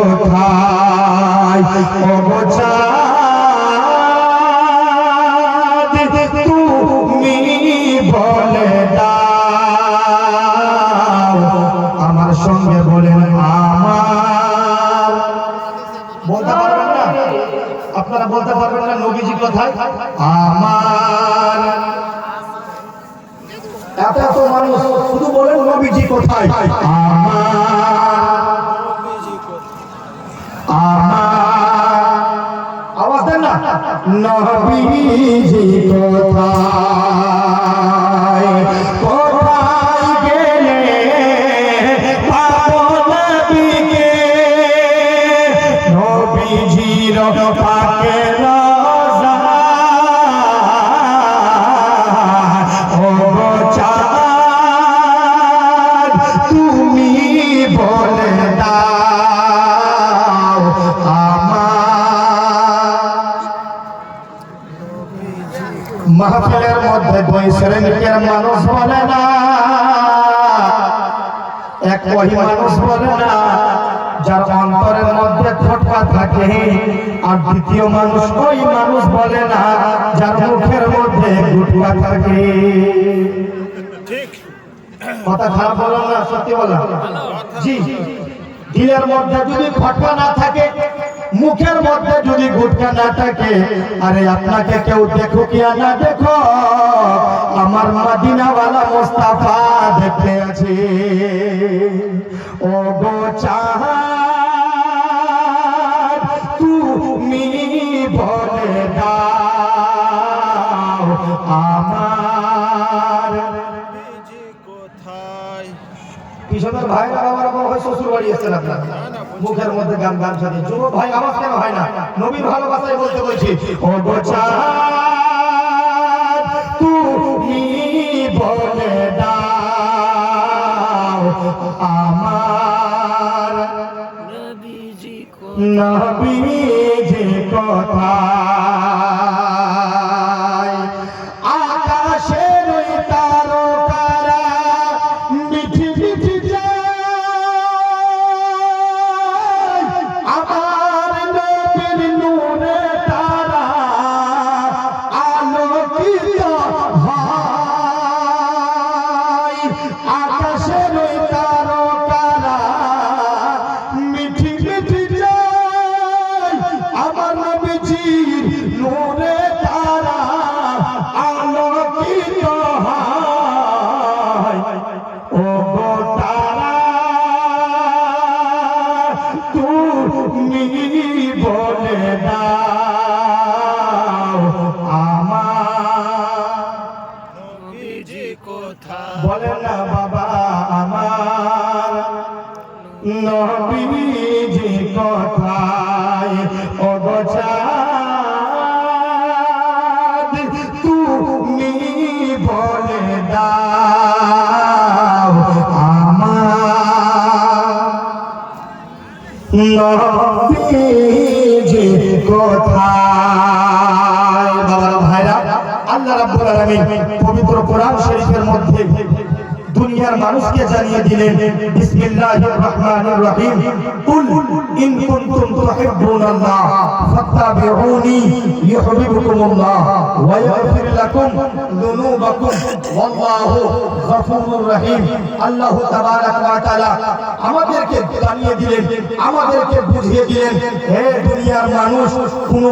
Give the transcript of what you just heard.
কোথায়? ও চাঁদ তুমি বলে আমার সঙ্গে বলেন আমার। বলতে পারবেন আপনারা বলতে পারবেন না নবীজি কোথায়? আমার। এত মানুষ, শুধু বলেন নবীজি কোথায়? আমার। না। নবীজি কোথায়? মাহফিলের মধ্যে দুই শ্রেণির মানুষ বলে না। এক ওই মানুষ বলে না, যার অন্তরের মধ্যে খটকা থাকে, আর দ্বিতীয় মানুষ ওই মানুষ বলে না, যার মুখের মধ্যে গুটকা থাকে। কথা খারাপ বললাম না, সত্যি বললাম জি। দিলের মধ্যে যদি খটকা না থাকে মুখের মধ্যে যদি গুটকা না থাকে, আরে আপনাকে কেউ দেখো কি না দেখো, আমার মাদিনাওয়ালা মোস্তাফা দেখতে আছে। ও গো তুমি বলে আমার। কোথায়? কৃষকের ভাইরা বাবারা বড় হয় শ্বশুর বাড়ি এসছেন আপনার। মুখের মধ্যে গান গান সাথে যুব ভাই আওয়াজ কেন হয় না? নবীর ভালোবাসায় বলতে বলছি ও গোচা তুমি বলে দাও আমার নবীজি নবীজি তুমি বলে দাও আমার। বলেন না বাবা আমার। নবীজি কথায়? অগচাদ কোথায় বাবার ভাইরা আল্লাহ রাব্বুল আলামিন পবিত্র কোরআন শরীফের মধ্যে দুনিয়ার মানুষকে জানিয়ে দিলেন, বিসমিল্লাহির রহমানির রহিম। কুল ইন কুনতুম তুহিব্বুনাল্লাহ ফাত্তাবিউনি ইউহিব্বুকুমুল্লাহ ওয়া ইয়াগফির লাকুম যুনুবাকুম। ওয়াল্লাহু গফুরুর রহিম। আল্লাহ তাবারাক ওয়া তাআলা আমাদেরকে জানিয়ে দিলেন, আমাদেরকে বুঝিয়ে দিলেন, হে দুনিয়ার মানুষ, কোন